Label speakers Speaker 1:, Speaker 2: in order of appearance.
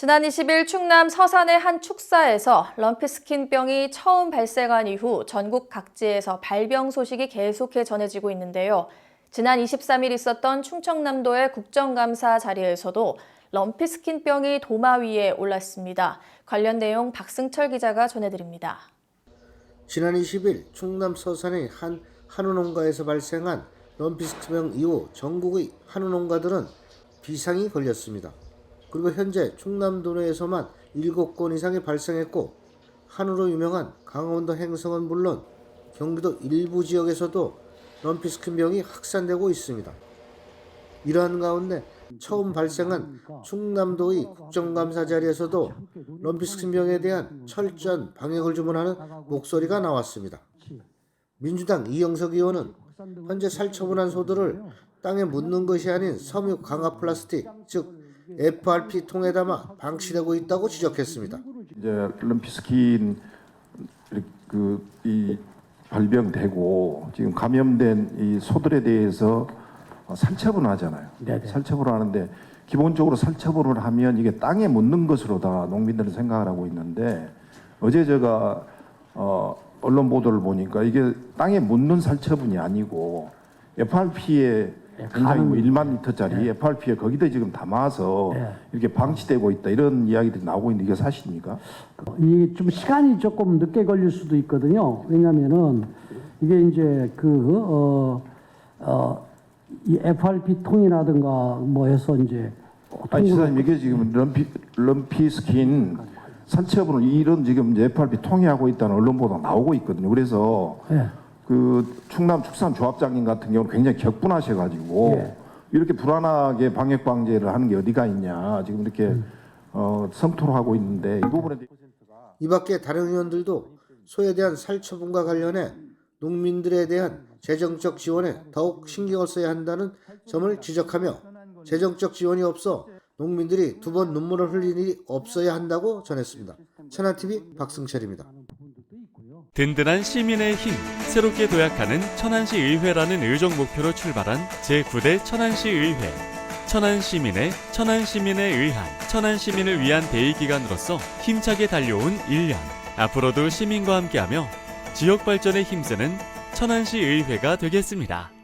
Speaker 1: 지난 20일 충남 서산의 한 축사에서 럼피스킨병이 처음 발생한 이후 전국 각지에서 발병 소식이 계속해 전해지고 있는데요. 지난 23일 있었던 충청남도의 국정감사 자리에서도 럼피스킨병이 도마 위에 올랐습니다. 관련 내용 박승철 기자가 전해드립니다.
Speaker 2: 지난 20일 충남 서산의 한 한우 농가에서 발생한 럼피스트병 이후 전국의 한우 농가들은 비상이 걸렸습니다. 그리고 현재 충남도 내에서만 7건 이상이 발생했고 한우로 유명한 강원도 행성은 물론 경기도 일부 지역에서도 럼피스킨병이 확산되고 있습니다. 이러한 가운데 처음 발생한 충남도의 국정감사 자리에서도 럼피스킨병에 대한 철저한 방역을 주문하는 목소리가 나왔습니다. 민주당 이영석 의원은 현재 살처분한 소들을 땅에 묻는 것이 아닌 섬유 강화 플라스틱, 즉 FRP 통에 담아 방치되고 있다고 지적했습니다.
Speaker 3: 이제 럼피스킨 그이 발병되고 지금 감염된 이 소들에 대해서 살처분을 하잖아요. 살처분을 하는데 기본적으로 살처분을 하면 이게 땅에 묻는 것으로 다 농민들은 생각을 하고 있는데 어제 제가 어 언론 보도를 보니까 이게 땅에 묻는 살처분이 아니고 FRP에 굉장히 뭐 1만 리터짜리 FRP에 거기다 지금 담아서
Speaker 4: 네.
Speaker 3: 이렇게 방치되고 있다 이런 이야기들이 나오고 있는데 이게 사실입니까?
Speaker 4: 이 좀 시간이 조금 늦게 걸릴 수도 있거든요. 왜냐면은 이게 이제 그, 어, 어, 이 FRP 통이라든가 뭐 해서 이제
Speaker 3: 아니 지사님 이게 지금 럼피 럼피 스킨 산채업으로 이런 지금 이제 FRP 통해하고 있다는 언론 보도 나오고 있거든요. 그래서
Speaker 4: 예.
Speaker 3: 그 충남 축산조합장님 같은 경우는 굉장히 격분하셔가지고
Speaker 4: 예.
Speaker 3: 이렇게 불안하게 방역 방제를 하는 게 어디가 있냐 지금 이렇게 어, 성토를 하고 있는데 이 부분에
Speaker 2: 이 밖에 다른 의원들도 소에 대한 살처분과 관련해 농민들에 대한 재정적 지원에 더욱 신경을 써야 한다는 점을 지적하며 재정적 지원이 없어 농민들이 두 번 눈물을 흘릴 일이 없어야 한다고 전했습니다. 천안TV 박승철입니다.
Speaker 5: 든든한 시민의 힘, 새롭게 도약하는 천안시 의회라는 의정 목표로 출발한 제9대 천안시 의회. 천안 시민의 천안 시민에 의한 천안 시민을 위한 대의 기관으로서 힘차게 달려온 1년. 앞으로도 시민과 함께하며 지역 발전에 힘쓰는 천안시 의회가 되겠습니다.